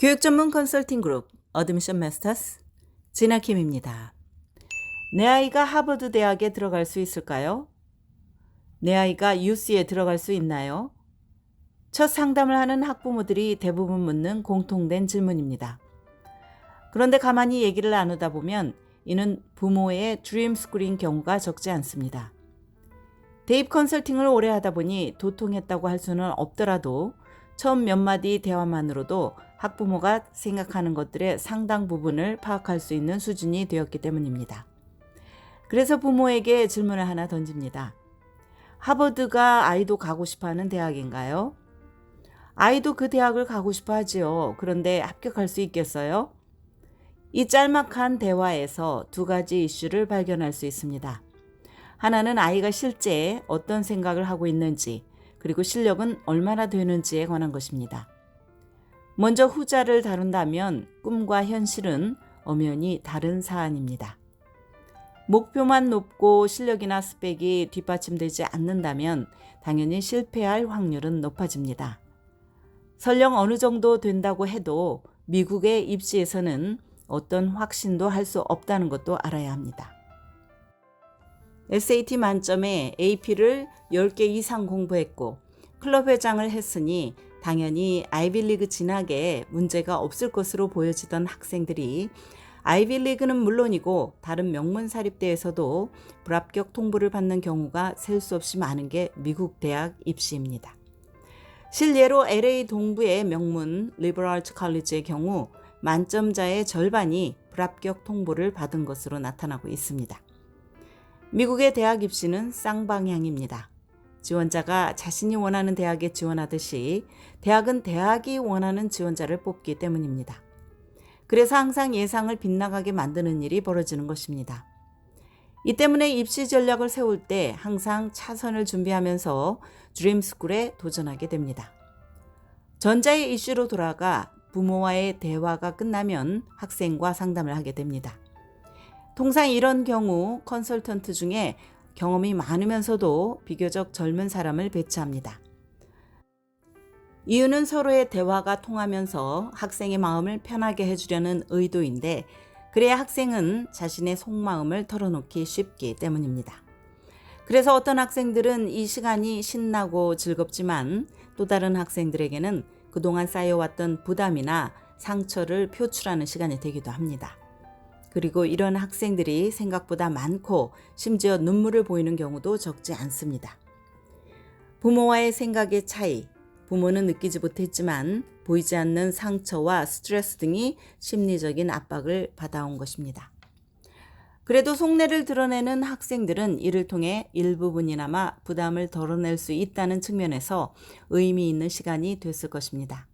교육 전문 컨설팅 그룹 어드미션 마스터스 진아킴입니다. 내 아이가 하버드 대학에 들어갈 수 있을까요? 내 아이가 UC에 들어갈 수 있나요? 첫 상담을 하는 학부모들이 대부분 묻는 공통된 질문입니다. 그런데 가만히 얘기를 나누다 보면 이는 부모의 드림 스쿨인 경우가 적지 않습니다. 대입 컨설팅을 오래 하다 보니 도통했다고 할 수는 없더라도 처음 몇 마디 대화만으로도 학부모가 생각하는 것들의 상당 부분을 파악할 수 있는 수준이 되었기 때문입니다. 그래서 부모에게 질문을 하나 던집니다. 하버드가 아이도 가고 싶어 하는 대학인가요? 아이도 그 대학을 가고 싶어 하지요. 그런데 합격할 수 있겠어요? 이 짤막한 대화에서 두 가지 이슈를 발견할 수 있습니다. 하나는 아이가 실제 어떤 생각을 하고 있는지, 그리고 실력은 얼마나 되는지에 관한 것입니다. 먼저 후자를 다룬다면 꿈과 현실은 엄연히 다른 사안입니다. 목표만 높고 실력이나 스펙이 뒷받침되지 않는다면 당연히 실패할 확률은 높아집니다. 설령 어느 정도 된다고 해도 미국의 입시에서는 어떤 확신도 할 수 없다는 것도 알아야 합니다. SAT 만점에 AP를 10개 이상 공부했고 클럽 회장을 했으니 당연히 아이빌리그 진학에 문제가 없을 것으로 보여지던 학생들이 아이빌리그는 물론이고 다른 명문 사립대에서도 불합격 통보를 받는 경우가 셀 수 없이 많은 게 미국 대학 입시입니다. 실례로 LA 동부의 명문 리버럴트 칼리지의 경우 만점자의 절반이 불합격 통보를 받은 것으로 나타나고 있습니다. 미국의 대학 입시는 쌍방향입니다. 지원자가 자신이 원하는 대학에 지원하듯이 대학은 대학이 원하는 지원자를 뽑기 때문입니다. 그래서 항상 예상을 빗나가게 만드는 일이 벌어지는 것입니다. 이 때문에 입시 전략을 세울 때 항상 차선을 준비하면서 드림스쿨에 도전하게 됩니다. 전자의 이슈로 돌아가 부모와의 대화가 끝나면 학생과 상담을 하게 됩니다. 통상 이런 경우 컨설턴트 중에 경험이 많으면서도 비교적 젊은 사람을 배치합니다. 이유는 서로의 대화가 통하면서 학생의 마음을 편하게 해주려는 의도인데, 그래야 학생은 자신의 속마음을 털어놓기 쉽기 때문입니다. 그래서 어떤 학생들은 이 시간이 신나고 즐겁지만 또 다른 학생들에게는 그동안 쌓여왔던 부담이나 상처를 표출하는 시간이 되기도 합니다. 그리고 이런 학생들이 생각보다 많고 심지어 눈물을 보이는 경우도 적지 않습니다. 부모와의 생각의 차이, 부모는 느끼지 못했지만 보이지 않는 상처와 스트레스 등이 심리적인 압박을 받아온 것입니다. 그래도 속내를 드러내는 학생들은 이를 통해 일부분이나마 부담을 덜어낼 수 있다는 측면에서 의미 있는 시간이 됐을 것입니다.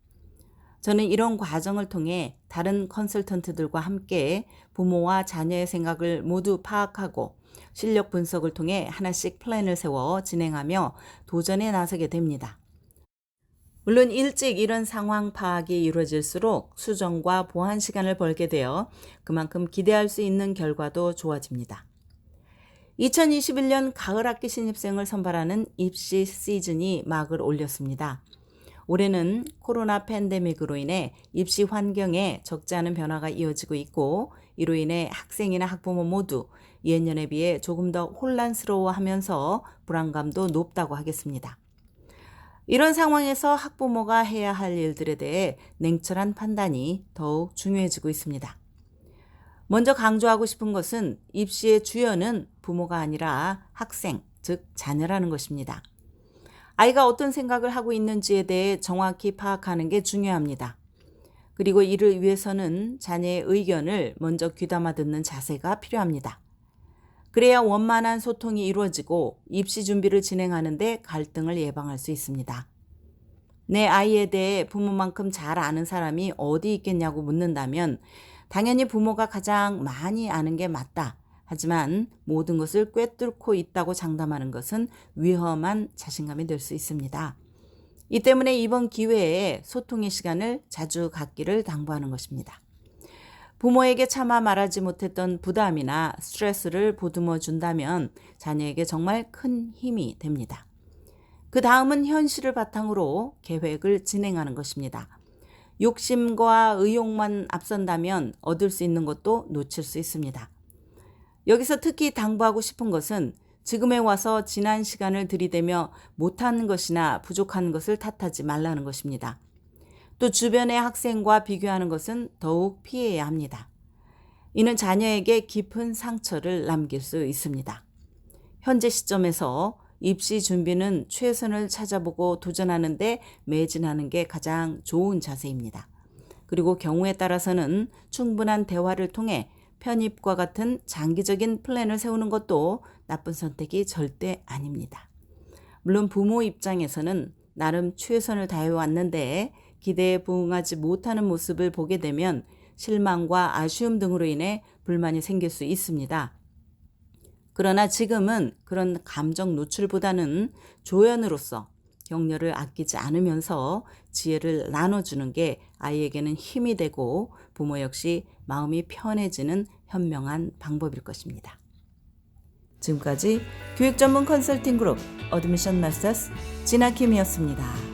저는 이런 과정을 통해 다른 컨설턴트들과 함께 부모와 자녀의 생각을 모두 파악하고 실력 분석을 통해 하나씩 플랜을 세워 진행하며 도전에 나서게 됩니다. 물론 일찍 이런 상황 파악이 이루어질수록 수정과 보완 시간을 벌게 되어 그만큼 기대할 수 있는 결과도 좋아집니다. 2021년 가을 학기 신입생을 선발하는 입시 시즌이 막을 올렸습니다. 올해는 코로나 팬데믹으로 인해 입시 환경에 적지 않은 변화가 이어지고 있고 이로 인해 학생이나 학부모 모두 예년에 비해 조금 더 혼란스러워 하면서 불안감도 높다고 하겠습니다. 이런 상황에서 학부모가 해야 할 일들에 대해 냉철한 판단이 더욱 중요해지고 있습니다. 먼저 강조하고 싶은 것은 입시의 주연은 부모가 아니라 학생, 즉 자녀라는 것입니다. 아이가 어떤 생각을 하고 있는지에 대해 정확히 파악하는 게 중요합니다. 그리고 이를 위해서는 자녀의 의견을 먼저 귀담아 듣는 자세가 필요합니다. 그래야 원만한 소통이 이루어지고 입시 준비를 진행하는데 갈등을 예방할 수 있습니다. 내 아이에 대해 부모만큼 잘 아는 사람이 어디 있겠냐고 묻는다면 당연히 부모가 가장 많이 아는 게 맞다. 하지만 모든 것을 꿰뚫고 있다고 장담하는 것은 위험한 자신감이 될 수 있습니다. 이 때문에 이번 기회에 소통의 시간을 자주 갖기를 당부하는 것입니다. 부모에게 차마 말하지 못했던 부담이나 스트레스를 보듬어 준다면 자녀에게 정말 큰 힘이 됩니다. 그 다음은 현실을 바탕으로 계획을 진행하는 것입니다. 욕심과 의욕만 앞선다면 얻을 수 있는 것도 놓칠 수 있습니다. 여기서 특히 당부하고 싶은 것은 지금에 와서 지난 시간을 들이대며 못하는 것이나 부족한 것을 탓하지 말라는 것입니다. 또 주변의 학생과 비교하는 것은 더욱 피해야 합니다. 이는 자녀에게 깊은 상처를 남길 수 있습니다. 현재 시점에서 입시 준비는 최선을 찾아보고 도전하는데 매진하는 게 가장 좋은 자세입니다. 그리고 경우에 따라서는 충분한 대화를 통해 편입과 같은 장기적인 플랜을 세우는 것도 나쁜 선택이 절대 아닙니다. 물론 부모 입장에서는 나름 최선을 다해 왔는데 기대에 부응하지 못하는 모습을 보게 되면 실망과 아쉬움 등으로 인해 불만이 생길 수 있습니다. 그러나 지금은 그런 감정 노출보다는 조연으로서 격려를 아끼지 않으면서 지혜를 나눠주는 게 아이에게는 힘이 되고 부모 역시 마음이 편해지는 현명한 방법일 것입니다. 지금까지 교육 전문 컨설팅 그룹 어드미션 마스터스 진아킴이었습니다.